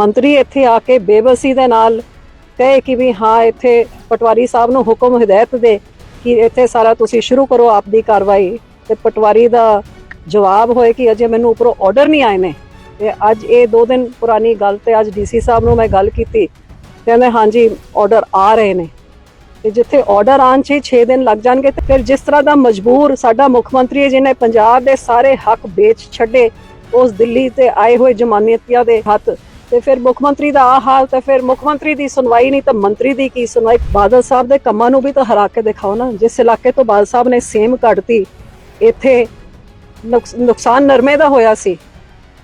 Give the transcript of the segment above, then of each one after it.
ਮੰਤਰੀ ਇੱਥੇ ਆ ਕੇ ਬੇਬਸੀ ਦੇ ਨਾਲ ਕਹੇ ਕਿ ਵੀ ਹਾਂ, ਇੱਥੇ ਪਟਵਾਰੀ ਸਾਹਿਬ ਨੂੰ ਹੁਕਮ ਹਦਾਇਤ ਦੇ ਕਿ ਇੱਥੇ ਸਾਰਾ ਤੁਸੀਂ ਸ਼ੁਰੂ ਕਰੋ ਆਪਦੀ ਕਾਰਵਾਈ। ਤੇ ਪਟਵਾਰੀ ਦਾ ਜਵਾਬ ਹੋਏ ਕਿ ਅਜੇ ਮੈਨੂੰ ਉੱਪਰੋਂ ਆਰਡਰ ਨਹੀਂ ਆਏ ਨੇ। ਤੇ ਅੱਜ ਇਹ 2 ਦਿਨ ਪੁਰਾਣੀ ਗੱਲ ਤੇ ਅੱਜ ਡੀਸੀ ਸਾਹਿਬ ਨੂੰ ਮੈਂ ਗੱਲ ਕੀਤੀ। ਕਹਿੰਦੇ ਹਾਂਜੀ ਆਰਡਰ ਆ ਰਹੇ ਨੇ। ਤੇ ਜਿੱਥੇ ਆਰਡਰ ਆਉਣ 'ਚ ਹੀ 6 ਦਿਨ ਲੱਗ ਜਾਣਗੇ ਤੇ ਫਿਰ ਜਿਸ ਤਰ੍ਹਾਂ ਦਾ ਮਜਬੂਰ ਸਾਡਾ ਮੁੱਖ ਮੰਤਰੀ ਹੈ, ਜਿਹਨੇ ਪੰਜਾਬ ਦੇ ਸਾਰੇ ਹੱਕ ਵੇਚ ਛੱਡੇ, ਉਸ ਦਿੱਲੀ ਤੇ ਆਏ ਹੋਏ ਜ਼ਮਾਨੀਅਤੀਆਂ ਦੇ ਹੱਥ ਤੇ ਫਿਰ ਮੁੱਖ ਮੰਤਰੀ ਦਾ ਆ ਹਾਲ ਤੇ ਫਿਰ ਮੁੱਖ ਮੰਤਰੀ ਦੀ ਸੁਣਵਾਈ ਨਹੀਂ ਤਾਂ ਮੰਤਰੀ ਦੀ ਕੀ ਸੁਣਵਾਈ? ਬਾਦਲ ਸਾਹਿਬ ਦੇ ਕੰਮਾਂ ਨੂੰ ਵੀ ਤਾਂ ਹਰਾ ਕੇ ਦਿਖਾਓ ਨਾ। ਜਿਸ ਇਲਾਕੇ ਤੋਂ ਬਾਦਲ ਸਾਹਿਬ ਨੇ ਸੇਮ ਕੱਢਤੀ, ਇੱਥੇ ਨੁਕਸਾਨ ਨਰਮੇ ਦਾ ਹੋਇਆ ਸੀ।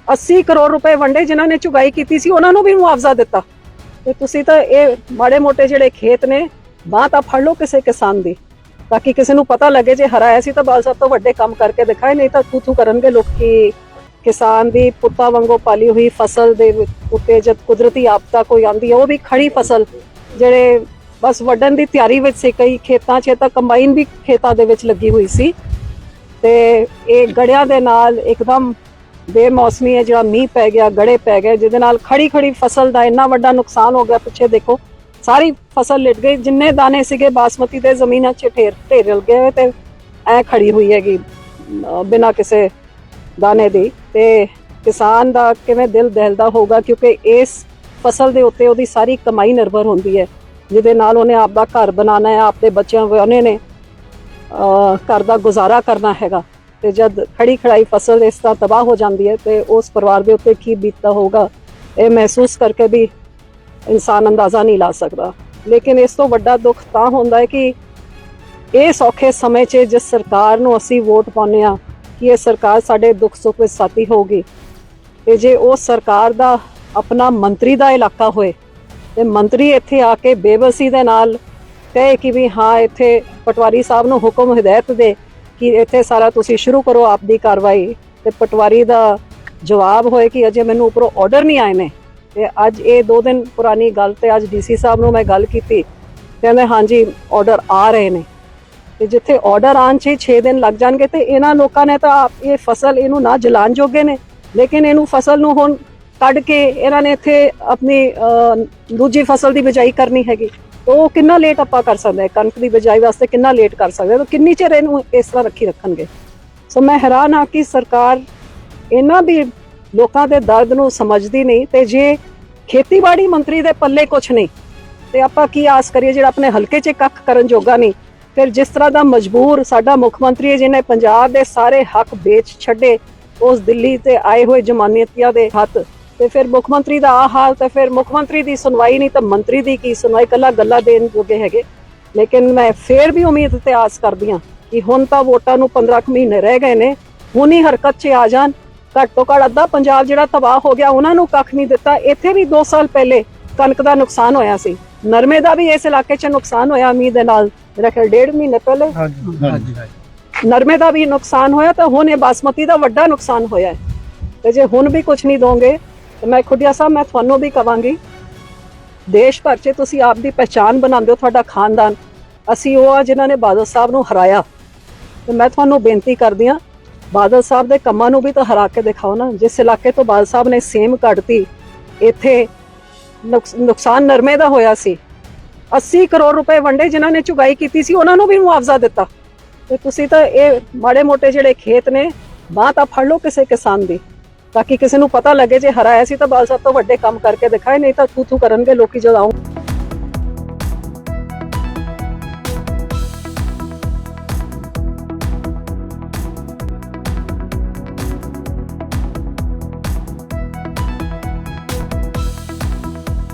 80 ਕਰੋੜ ਰੁਪਏ ਵੰਡੇ ਜਿਨ੍ਹਾਂ ਨੇ ਚੁਗਾਈ ਕੀਤੀ ਸੀ, ਉਹਨਾਂ ਨੂੰ ਵੀ ਮੁਆਵਜ਼ਾ ਦਿੱਤਾ। ਤੇ ਤੁਸੀਂ ਤਾਂ ਇਹ ਮਾੜੇ ਮੋਟੇ ਜਿਹੜੇ ਖੇਤ ਨੇ, ਬਾਹ ਤਾਂ ਫੜ ਲਓ ਕਿਸੇ ਕਿਸਾਨ ਦੀ। ਤਾਂ ਕਿ ਕਿਸੇ ਨੂੰ ਪਤਾ ਲੱਗੇ ਜੇ ਹਰਾਇਆ ਸੀ ਤਾਂ ਬਾਲ ਸਾਹਿਬ ਤੋਂ ਵੱਡੇ ਕੰਮ ਕਰਕੇ ਦਿਖਾਏ, ਨਹੀਂ ਤਾਂ ਤੂ ਤੂ ਕਰਨਗੇ ਲੋਕੀ ਕਿਸਾਨ ਦੀ ਪੁੱਤਾਂ ਵਾਂਗੂ ਪਾਲੀ ਹੋਈ ਫਸਲ ਦੇ ਉੱਤੇ ਜਦ ਕੁਦਰਤੀ ਆਪਦਾ ਕੋਈ ਆਂਦੀ ਹੈ, ਉਹ ਵੀ ਖੜੀ ਫਸਲ, ਜਿਹੜੇ ਬਸ ਵੱਢਣ ਦੀ ਤਿਆਰੀ ਵਿੱਚ ਸੀ, ਕਈ ਖੇਤਾਂ 'ਚ ਤਾਂ ਕੰਬਾਈਨ ਵੀ ਖੇਤਾਂ ਦੇ ਵਿੱਚ ਲੱਗੀ ਹੋਈ ਸੀ। ਤੇ ਇਹ ਗੜਿਆਂ ਦੇ ਨਾਲ ਇੱਕਦਮ ਬੇਮੌਸਮੀ ਹੈ, ਜਿਹੜਾ ਮੀਂਹ ਪੈ ਗਿਆ, ਗੜੇ ਪੈ ਗਏ, ਜਿਹਦੇ ਨਾਲ ਖੜੀ ਖੜੀ ਫਸਲ ਦਾ ਇੰਨਾ ਵੱਡਾ ਨੁਕਸਾਨ ਹੋ ਗਿਆ। ਪਿੱਛੇ ਦੇਖੋ, ਸਾਰੀ ਫਸਲ ਲਿਟ ਗਈ, ਜਿੰਨੇ ਦਾਣੇ ਸੀਗੇ, ਬਾਸਮਤੀ ਦੇ ਜ਼ਮੀਨਾਂ 'ਚ ਢੇਰ ਢੇਰ ਲੱਗੇ ਗਏ ਹੋਏ ਤੇ ਐ ਖੜੀ ਹੋਈ ਹੈਗੀ ਬਿਨਾ ਕਿਸੇ ਦਾਣੇ ਦੀ। ਤੇ ਕਿਸਾਨ ਦਾ ਕਿਵੇਂ ਦਿਲ ਦਹਿਲਦਾ ਹੋਊਗਾ? ਕਿਉਂਕਿ ਇਸ ਫਸਲ ਦੇ ਉੱਤੇ ਉਹਦੀ ਸਾਰੀ ਕਮਾਈ ਨਿਰਭਰ ਹੁੰਦੀ ਹੈ। ਜਿਹਦੇ ਨਾਲ ਉਹਨੇ ਆਪਦਾ ਘਰ ਬਣਾਉਣਾ ਹੈ, ਆਪਦੇ ਬੱਚਿਆਂ ਵਿਆਹਣੇ ਨੇ ਘਰ ਦਾ ਗੁਜ਼ਾਰਾ ਕਰਨਾ ਹੈਗਾ। ਤੇ ਜਦ ਖੜੀ ਖੜਾਈ ਫਸਲ ਇਸ ਤਰ੍ਹਾਂ ਤਬਾਹ ਹੋ ਜਾਂਦੀ ਹੈ ਤੇ ਉਸ ਪਰਿਵਾਰ ਦੇ ਉੱਤੇ ਕੀ ਬੀਤਦਾ ਹੋਊਗਾ? ਇਹ ਮਹਿਸੂਸ ਕਰਕੇ ਵੀ ਇਨਸਾਨ ਅੰਦਾਜ਼ਾ ਨਹੀਂ ਲਾ ਸਕਦਾ। ਲੇਕਿਨ ਇਸ ਤੋਂ ਵੱਡਾ ਦੁੱਖ ਤਾਂ ਹੁੰਦਾ ਹੈ ਕਿ ਇਹ ਸੌਖੇ ਸਮੇਂ 'ਚ ਜਿਸ ਸਰਕਾਰ ਨੂੰ ਅਸੀਂ ਵੋਟ ਪਾਉਂਦੇ ਆ ਕਿ ਇਹ ਸਰਕਾਰ ਸਾਡੇ ਦੁੱਖ ਸੁੱਖ ਵਿੱਚ ਸਾਥੀ ਹੋਊਗੀ ਤੇ ਜੇ ਉਹ ਸਰਕਾਰ ਦਾ ਆਪਣਾ ਮੰਤਰੀ ਦਾ ਇਲਾਕਾ ਹੋਏ ਤੇ ਮੰਤਰੀ ਇੱਥੇ ਆ ਕੇ ਬੇਬਸੀ ਦੇ ਨਾਲ ਕਹੇ ਕਿ ਵੀ ਹਾਂ, ਇੱਥੇ ਪਟਵਾਰੀ ਸਾਹਿਬ ਨੂੰ ਹੁਕਮ ਹਦਾਇਤ ਦੇ ਕਿ ਇੱਥੇ ਸਾਰਾ ਤੁਸੀਂ ਸ਼ੁਰੂ ਕਰੋ ਆਪਦੀ ਕਾਰਵਾਈ ਤੇ ਪਟਵਾਰੀ ਦਾ ਜਵਾਬ ਹੋਏ ਕਿ ਅਜੇ ਮੈਨੂੰ ਉੱਪਰੋਂ ਆਰਡਰ ਨਹੀਂ ਆਏ ਨੇ। ਤੇ ਅੱਜ ਇਹ 2 ਦਿਨ ਪੁਰਾਣੀ ਗੱਲ ਤੇ ਅੱਜ ਡੀਸੀ ਸਾਹਿਬ ਨੂੰ ਮੈਂ ਗੱਲ ਕੀਤੀ, ਕਹਿੰਦੇ ਹਾਂਜੀ ਆਰਡਰ ਆ ਰਹੇ ਨੇ। ਤੇ ਜਿੱਥੇ ਆਰਡਰ ਆਉਣ 'ਚ ਹੀ 6 ਦਿਨ ਲੱਗ ਜਾਣਗੇ ਤੇ ਇਹਨਾਂ ਲੋਕਾਂ ਨੇ ਤਾਂ ਇਹ ਫਸਲ ਇਹਨੂੰ ਨਾ ਜਲਾਣ ਜੋਗੇ ਨੇ। ਲੇਕਿਨ ਇਹਨੂੰ ਫਸਲ ਨੂੰ ਹੁਣ ਕੱਢ ਕੇ ਇਹਨਾਂ ਨੇ ਇੱਥੇ ਆਪਣੀ ਦੂਜੀ ਫਸਲ ਦੀ ਬਿਜਾਈ ਕਰਨੀ ਹੈਗੀ। ਤਾਂ ਉਹ ਕਿੰਨਾ ਲੇਟ ਆਪਾਂ ਕਰ ਸਕਦੇ ਹਾਂ? ਕਣਕ ਦੀ ਬਿਜਾਈ ਵਾਸਤੇ ਕਿੰਨਾ ਲੇਟ ਕਰ ਸਕਦੇ ਹਾਂ? ਤਾਂ ਕਿੰਨੀ ਚਿਰ ਇਹਨੂੰ ਇਸ ਤਰ੍ਹਾਂ ਰੱਖੀ ਰੱਖਣਗੇ? ਸੋ ਮੈਂ ਹੈਰਾਨ ਹਾਂ ਕਿ ਸਰਕਾਰ ਇਹਨਾਂ ਵੀ ਲੋਕਾਂ ਦੇ ਦਰਦ ਨੂੰ ਸਮਝਦੀ ਨਹੀਂ ਤੇ ਜੇ ਖੇਤੀਬਾੜੀ ਮੰਤਰੀ ਦੇ ਪੱਲੇ ਕੁਝ ਨਹੀਂ, ਤੇ ਆਪਾਂ ਕੀ ਆਸ ਕਰੀਏ ਜਿਹੜਾ ਆਪਣੇ ਹਲਕੇ 'ਚ ਕੱਖ ਕਰਨ ਜੋਗਾ ਨਹੀਂ? ਫਿਰ ਜਿਸ ਤਰ੍ਹਾਂ ਦਾ ਮਜਬੂਰ ਸਾਡਾ ਮੁੱਖ ਮੰਤਰੀ ਹੈ ਜਿਹਨੇ ਪੰਜਾਬ ਦੇ ਸਾਰੇ ਹੱਕ ਵੇਚ ਛੱਡੇ, ਉਸ ਦਿੱਲੀ ਤੇ ਆਏ ਹੋਏ ਜ਼ਮਾਨੀਅਤੀਆਂ ਦੇ ਹੱਥ। ਤੇ ਫਿਰ ਮੁੱਖ ਮੰਤਰੀ ਦਾ ਆ ਹਾਲ ਤੇ ਫਿਰ ਮੁੱਖ ਮੰਤਰੀ ਦੀ ਸੁਣਵਾਈ ਨਹੀਂ ਤਾਂ ਮੰਤਰੀ ਦੀ ਕੀ ਸੁਣਵਾਈ ਕੱਲਾ ਗੱਲਾਂ ਦੇਣ ਜੋਗੇ ਹੈਗੇ। ਲੇਕਿਨ ਮੈਂ ਫੇਰ ਵੀ ਉਮੀਦ ਤੇ ਆਸ ਕਰਦੀ ਹਾਂ ਕਿ ਹੁਣ ਤਾਂ ਵੋਟਾਂ ਨੂੰ 15 ਕੁ ਮਹੀਨੇ ਰਹਿ ਗਏ ਨੇ, ਹੁਣ ਹੀ ਹਰਕਤ 'ਚ ਆ ਜਾਣ। ਘੱਟ ਤੋਂ ਘੱਟ ਅੱਧਾ ਪੰਜਾਬ ਜਿਹੜਾ ਤਬਾਹ ਹੋ ਗਿਆ, ਉਹਨਾਂ ਨੂੰ ਕੱਖ ਨਹੀਂ ਦਿੱਤਾ। ਇੱਥੇ ਵੀ 2 ਸਾਲ ਪਹਿਲੇ ਕਣਕ ਦਾ ਨੁਕਸਾਨ ਹੋਇਆ ਸੀ। ਨਰਮੇ ਦਾ ਵੀ ਇਸ ਇਲਾਕੇ 'ਚ ਨੁਕਸਾਨ ਹੋਇਆ ਮੀਂਹ ਦੇ ਨਾਲ ਮੇਰਾ ਖਿਆਲ ਡੇਢ ਮਹੀਨੇ ਪਹਿਲੇ। ਹਾਂਜੀ ਹਾਂਜੀ। ਨਰਮੇ ਦਾ ਵੀ ਨੁਕਸਾਨ ਹੋਇਆ ਤਾਂ ਹੁਣ ਇਹ ਬਾਸਮਤੀ ਦਾ ਵੱਡਾ ਨੁਕਸਾਨ ਹੋਇਆ ਹੈ। ਤੇ ਜੇ ਹੁਣ ਵੀ ਕੁਝ ਨਹੀਂ ਦੋਗੇ ਤੇ ਮੈਂ ਖੁੱਡੀਆ ਸਾਹਿਬ ਮੈਂ ਤੁਹਾਨੂੰ ਵੀ ਕਵਾਂਗੀ ਦੇਸ਼ ਭਰ 'ਚ ਤੁਸੀਂ ਆਪ ਦੀ ਪਛਾਣ ਬਣਾਉਂਦੇ ਹੋ ਤੁਹਾਡਾ ਖਾਨਦਾਨ। ਅਸੀਂ ਉਹ ਆ ਜਿਨ੍ਹਾਂ ਨੇ ਬਾਦਲ ਸਾਹਿਬ ਨੂੰ ਹਰਾਇਆ। ਤੇ ਮੈਂ ਤੁਹਾਨੂੰ ਬੇਨਤੀ ਕਰਦੀ ਹਾਂ ਬਾਦਲ ਸਾਹਿਬ ਦੇ ਕੰਮਾਂ ਨੂੰ ਵੀ ਤਾਂ ਹਰਾ ਕੇ ਦਿਖਾਓ ਨਾ। ਜਿਸ ਇਲਾਕੇ ਤੋਂ ਬਾਦਲ ਸਾਹਿਬ ਨੇ ਸੇਮ ਕੱਢਤੀ ਇੱਥੇ ਨੁਕਸ- ਨੁਕਸਾਨ ਨਰਮੇ ਦਾ ਹੋਇਆ ਸੀ। 80 ਕਰੋੜ ਰੁਪਏ ਵੰਡੇ ਜਿਨ੍ਹਾਂ ਨੇ ਚੁਗਾਈ ਕੀਤੀ ਸੀ, ਉਹਨਾਂ ਨੂੰ ਵੀ ਮੁਆਵਜ਼ਾ ਦਿੱਤਾ। ਤੇ ਤੁਸੀਂ ਤਾਂ ਇਹ ਮਾੜੇ ਮੋਟੇ ਜਿਹੜੇ ਖੇਤ ਨੇ, ਬਾਂਹ ਤਾਂ ਫੜ ਲਓ ਕਿਸੇ ਕਿਸਾਨ ਦੀ। ਤਾਂ ਕਿ ਕਿਸੇ ਨੂੰ ਪਤਾ ਲੱਗੇ ਜੇ ਹਰਾਇਆ ਸੀ ਤਾਂ ਬਾਲ ਸਾਹਿਬ ਤੋਂ ਵੱਡੇ ਕੰਮ ਕਰਕੇ ਦਿਖਾਏ, ਨਹੀਂ ਤਾਂ ਤੂ ਤੂ ਕਰਨਗੇ, ਲੋਕੀ ਜਦੋਂ ਆਉਂ